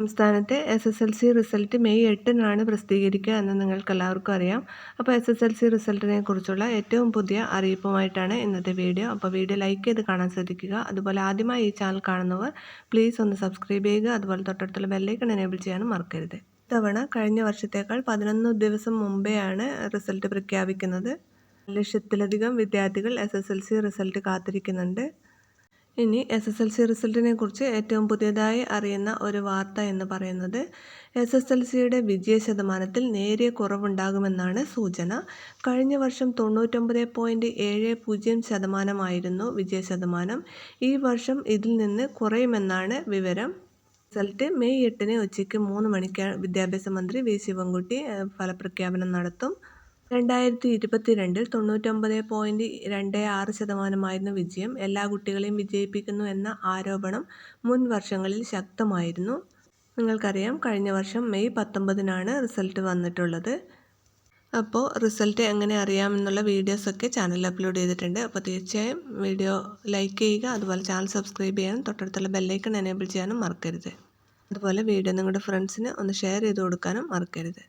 സംസ്ഥാനത്തെ S S L C result May എട്ടിനാണ് പ്രസിദ്ധീകരിക്കുക എന്ന് നിങ്ങൾക്ക് എല്ലാവർക്കും അറിയാം. അപ്പോൾ എസ് എസ് എൽ സി റിസൾട്ടിനെ കുറിച്ചുള്ള ഏറ്റവും പുതിയ അറിയിപ്പുമായിട്ടാണ് ഇന്നത്തെ വീഡിയോ. അപ്പോൾ വീഡിയോ ലൈക്ക് ചെയ്ത് കാണാൻ ശ്രദ്ധിക്കുക. അതുപോലെ ആദ്യമായി ഈ ചാനൽ കാണുന്നവർ പ്ലീസ് ഒന്ന് സബ്സ്ക്രൈബ് ചെയ്യുക. അതുപോലെ തൊട്ടടുത്തുള്ള ബെല്ലൈക്കൺ എനേബിൾ ചെയ്യാനും മറക്കരുത്. ഇത്തവണ കഴിഞ്ഞ വർഷത്തേക്കാൾ പതിനൊന്ന് ദിവസം മുമ്പെയാണ് റിസൾട്ട് പ്രഖ്യാപിക്കുന്നത്. ലക്ഷത്തിലധികം വിദ്യാർത്ഥികൾ S S L C result കാത്തിരിക്കുന്നുണ്ട്. ഇനി എസ് എസ് എൽ സി റിസൾട്ടിനെ കുറിച്ച് ഏറ്റവും പുതിയതായി അറിയുന്ന ഒരു വാർത്ത എന്ന് പറയുന്നത് എസ് എസ് എൽ സിയുടെ വിജയ ശതമാനത്തിൽ നേരിയ കുറവുണ്ടാകുമെന്നാണ് സൂചന. കഴിഞ്ഞ വർഷം തൊണ്ണൂറ്റൊമ്പത് പോയിന്റ് ഏഴ് പൂജ്യം ശതമാനമായിരുന്നു വിജയ ശതമാനം. ഈ വർഷം ഇതിൽ നിന്ന് കുറയുമെന്നാണ് വിവരം. റിസൾട്ട് മെയ് എട്ടിന് ഉച്ചയ്ക്ക് മൂന്ന് മണിക്ക് വിദ്യാഭ്യാസ മന്ത്രി വി ശിവൻകുട്ടി ഫലപ്രഖ്യാപനം നടത്തും. രണ്ടായിരത്തി ഇരുപത്തിരണ്ടിൽ തൊണ്ണൂറ്റൊമ്പത് പോയിന്റ് രണ്ട് ആറ് ശതമാനമായിരുന്നു വിജയം. എല്ലാ കുട്ടികളെയും വിജയിപ്പിക്കുന്നു എന്ന ആരോപണം മുൻ വർഷങ്ങളിൽ ശക്തമായിരുന്നു. നിങ്ങൾക്കറിയാം കഴിഞ്ഞ വർഷം മെയ് പത്തൊമ്പതിനാണ് റിസൾട്ട് വന്നിട്ടുള്ളത്. അപ്പോൾ റിസൾട്ട് എങ്ങനെ അറിയാമെന്നുള്ള വീഡിയോസൊക്കെ ചാനലിൽ അപ്ലോഡ് ചെയ്തിട്ടുണ്ട്. അപ്പോൾ തീർച്ചയായും വീഡിയോ ലൈക്ക് ചെയ്യുക അതുപോലെ ചാനൽ സബ്സ്ക്രൈബ് ചെയ്യാനും തൊട്ടടുത്തുള്ള ബെല്ലൈക്കൺ എനേബിൾ ചെയ്യാനും മറക്കരുത്. അതുപോലെ വീഡിയോ നിങ്ങളുടെ ഫ്രണ്ട്സിന് ഒന്ന് ഷെയർ ചെയ്ത് കൊടുക്കാനും മറക്കരുത്.